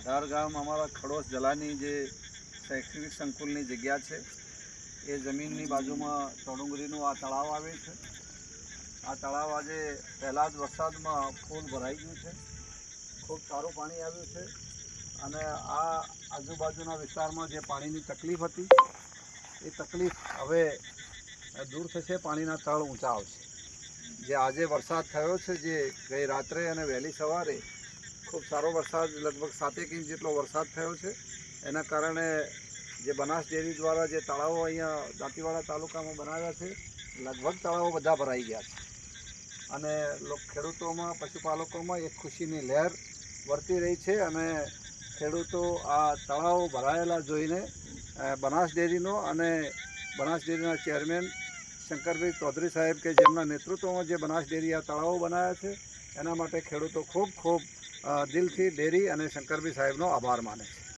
અઢાર ગામ અમારા ખડોસ જલાની જે શૈક્ષણિક સંકુલની જગ્યા છે, એ જમીનની બાજુમાં ચોડુંગરીનું આ તળાવ આવે છે. આ તળાવ આજે પહેલાં જ વરસાદમાં ફૂલ ભરાઈ ગયું છે. ખૂબ સારું પાણી આવ્યું છે અને આ આજુબાજુના વિસ્તારમાં જે પાણીની તકલીફ હતી, એ તકલીફ હવે દૂર થશે, પાણીના તળ ઊંચા આવશે. જે આજે વરસાદ થયો છે, જે ગઈ રાત્રે અને વહેલી સવારે ખૂબ સારો વરસાદ, લગભગ સાતેક ઇંચ જેટલો વરસાદ થયો છે. એના કારણે જે બનાસ ડેરી દ્વારા જે તળાવો અહીંયા દાંતીવાડા તાલુકામાં બનાવ્યા છે, લગભગ તળાવો બધા ભરાઈ ગયા છે. અને ખેડૂતોમાં, પશુપાલકોમાં એક ખુશીની લહેર વર્તી રહી છે અને ખેડૂતો આ તળાવો ભરાયેલા જોઈને બનાસ ડેરીનો અને બનાસ ડેરીના ચેરમેન શંકરભાઈ ચૌધરી સાહેબ કે જેમના નેતૃત્વમાં જે બનાસ ડેરી આ તળાવો બનાવ્યા છે, એના માટે ખેડૂતો ખૂબ ખૂબ દિલથી ડેરી અને શંકરભાઈ સાહેબનો આભાર માને છે.